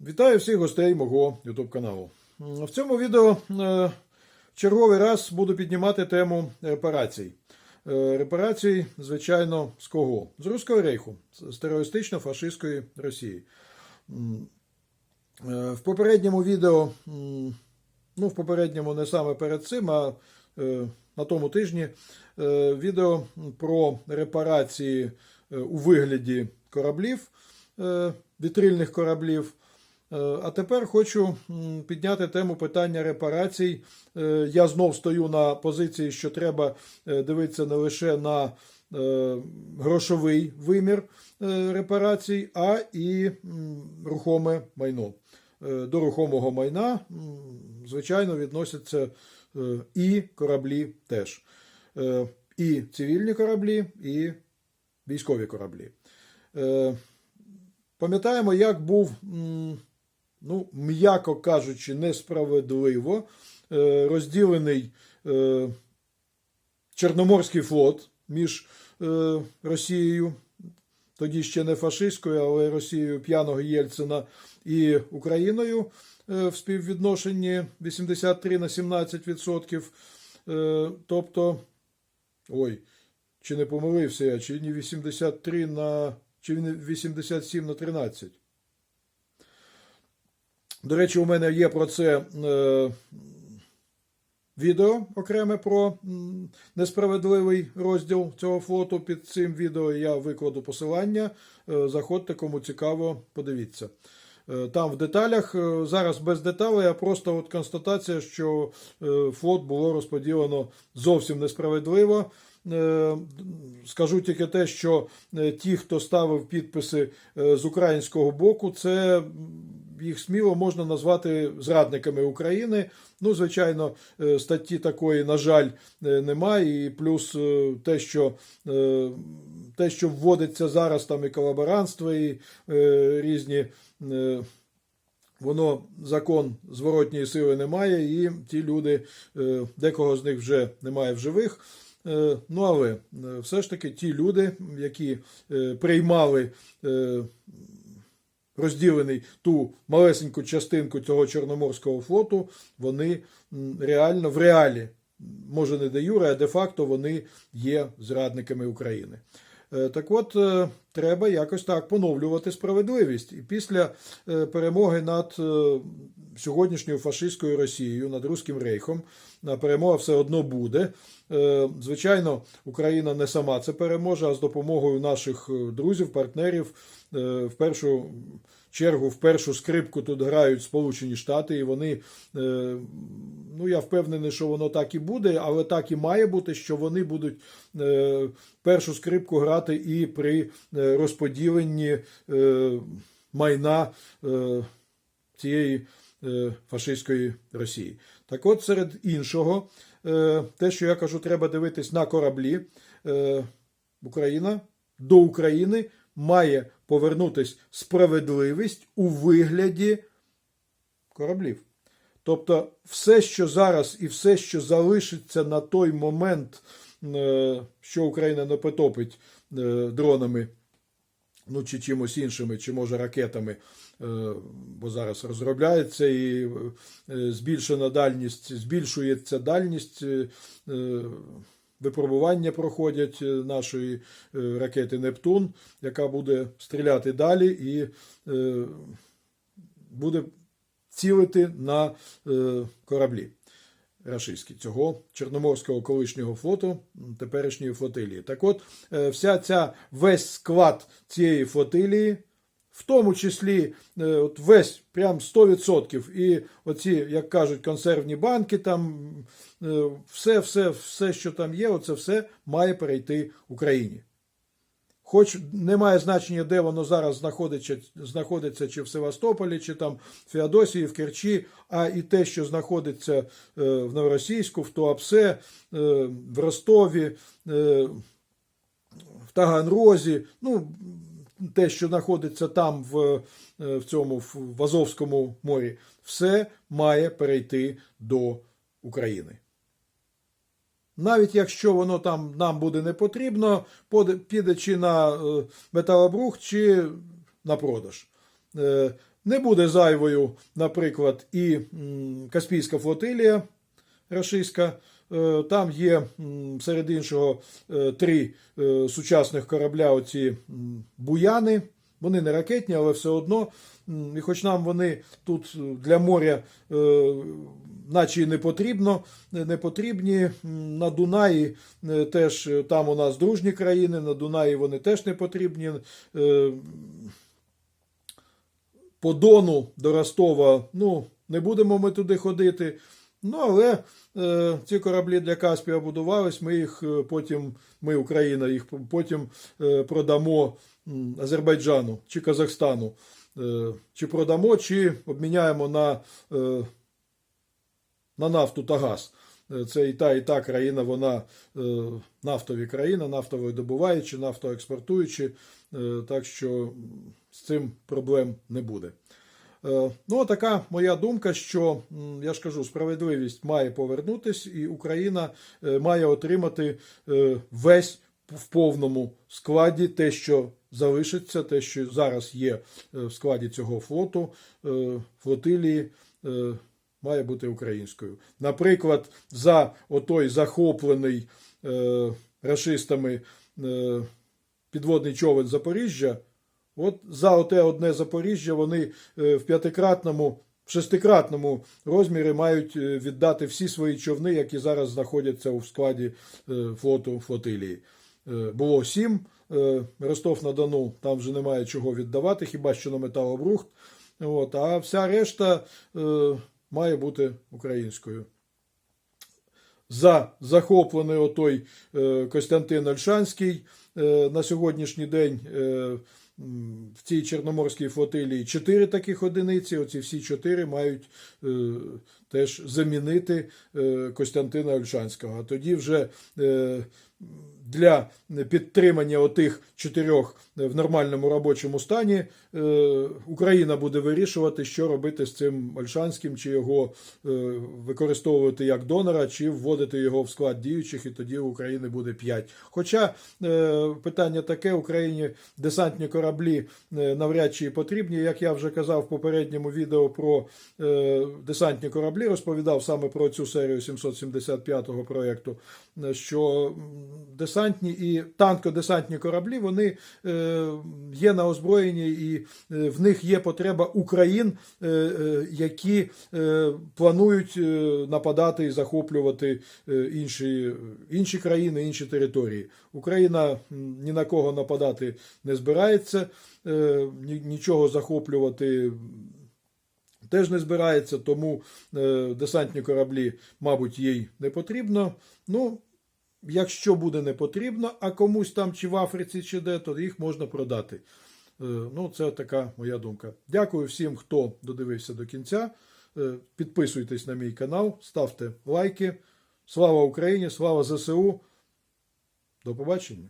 Вітаю всіх гостей мого YouTube каналу. В цьому відео е, в черговий раз буду піднімати тему репарацій. Е, Репарацій, звичайно, з кого? З Руського рейху, з терористично-фашистської Росії. Е, В попередньому відео, ну, в попередньому не саме перед цим, а е, на тому тижні е, відео про репарації е, у вигляді кораблів, е, вітрильних кораблів. Е, А тепер хочу підняти тему питання репарацій. Е, Я знов стою на позиції, що треба е, дивитися не лише на грошовий вимір репарацій, а і рухоме майно. До рухомого майна, звичайно, відносяться і кораблі теж. І цивільні кораблі, і військові кораблі. Пам'ятаємо, як був, ну, м'яко кажучи, несправедливо е, розділений е, Чорноморський флот між е, Росією, тоді ще не фашистською, але Росією п'яного Єльцина і Україною в співвідношенні 83 на 17%. Е, Тобто, ой, чи не помилився я, чи не 83 на чи 87 на 13. До речі, у мене є про це е, відео окреме про несправедливий розділ цього фото. Під цим відео я викладу посилання. Е, заходьте, кому цікаво, подивіться. Е, Там в деталях, е, зараз без деталей, а просто от констатація, що флот було розподілено зовсім несправедливо. Скажу тільки те, що ті, хто ставив підписи з українського боку, це їх сміло можна назвати зрадниками України. Ну, звичайно, е, статті такої, на жаль, е, немає. І плюс е, те, що те, що вводиться зараз там і колаборантство, і різні. Воно закон зворотньої сили немає, і ті люди, декого з них вже немає в живих. Ну, але все ж таки ті люди, які приймали розділений ту малесеньку частинку цього Чорноморського флоту, вони реально в реалі, може не де юре, а де-факто вони є зрадниками України. Е, Так от, е, треба якось так поновлювати справедливість. І після е, перемоги над е, сьогоднішньою фашистською Росією, над Руським Рейхом, перемога все одно буде. Е, Звичайно, Україна не сама це переможе, а з допомогою наших е, друзів, партнерів. Е, В першу чергу, в першу скрипку тут грають Сполучені Штати, і вони, е, ну я впевнений, що воно так і буде, але так і має бути, що вони будуть е, першу скрипку грати і при е, розподіленні е, майна е, цієї е, фашистської Росії. Так от, серед іншого, те, що я кажу, треба дивитись на кораблі. Україна до України має повернутись справедливість у вигляді кораблів. Тобто, все, що зараз і все, що залишиться на той момент, що Україна не потопить дронами, ну чи чимось іншими, чи може ракетами, е, бо зараз розробляється і е, збільшена дальність, збільшується дальність. е, Випробування проходять нашої ракети Нептун, яка буде стріляти далі і буде цілити на кораблі рашистські цього Чорноморського колишнього флоту, теперішньої флотилії. Так от, е, вся ця весь склад цієї флотилії, в тому числі е, от весь прям 100%, і оці, як кажуть, консервні банки, там е, все, все, все, що там є, оце все має перейти Україні. Хоч немає значення, де воно зараз знаходиться, знаходиться чи в Севастополі, чи там в Феодосії, в Керчі, а і те, що знаходиться е, в Новоросійську, в Туапсе, е, в Ростові, е, в Таганрозі, ну, те, що знаходиться там в, в цьому в Азовському морі, все має перейти до України. Навіть якщо воно там нам буде не потрібно, піде чи на е, металобрух, чи на продаж. Е, Не буде зайвою, наприклад, і Каспійська флотилія рашистська. Е, Там є серед іншого три сучасних корабля, оці буяни. Вони не ракетні, але все одно. І хоч нам вони тут для моря, наче не потрібно, не потрібні. На Дунаї е, теж е, там у нас дружні країни, на Дунаї вони теж не потрібні. Е, По Дону до Ростова, ну, не будемо ми туди ходити. Ну, але е, ці кораблі для Каспія будувались, ми їх потім, ми, Україна, їх потім е, продамо Азербайджану чи Казахстану. Е, чи продамо, чи обміняємо на, е, на нафту та газ. Е, Це і та, і та країна, вона е, нафтові країни, нафтовидобуваючі, нафтоекспортуючі, е, так що з цим проблем не буде. Ну, така моя думка, що я ж кажу, справедливість має повернутись, і Україна має отримати весь в повному складі те, що залишиться, те, що зараз є в складі цього флоту, флотилії. Має бути українською. Наприклад, за отой захоплений е, рашистами е, підводний човен Запоріжжя, От за оте одне Запоріжжя вони е, в п'ятикратному, в шестикратному розмірі мають е, віддати всі свої човни, які зараз знаходяться у складі е, флоту флотилії. Було сім. е, Ростов-на-Дону там вже немає чого віддавати, хіба що на металобрухт. От, а вся решта має бути українською за захоплений отой е, Костянтин Ольшанський е, на сьогоднішній день е, в цій Чорноморській флотилії чотири таких одиниці. Оці всі чотири мають теж замінити Костянтина Ольшанського. А тоді вже для підтримання отих чотирьох в нормальному робочому стані е, Україна буде вирішувати, що робити з цим Ольшанським, чи його е, використовувати як донора, чи вводити його в склад діючих, і тоді у України буде 5. Хоча е, питання таке, Україні десантні кораблі е, навряд чи потрібні. Як я вже казав в попередньому відео про е, десантні кораблі, розповідав саме про цю серію 775-го проєкту, е, що десантні і танкодесантні кораблі вони е, є на озброєнні, і е, в них є потреба Україн, е, які планують нападати і захоплювати інші, інші країни, інші території. Україна ні на кого нападати не збирається, нічого захоплювати теж не збирається, тому десантні кораблі, мабуть, їй не потрібно. Ну, якщо буде не потрібно, а комусь там чи в Африці, чи де, то їх можна продати. Е, Ну, це така моя думка. Дякую всім, хто додивився до кінця. Е, Підписуйтесь на мій канал, ставте лайки. Слава Україні, слава ЗСУ. До побачення.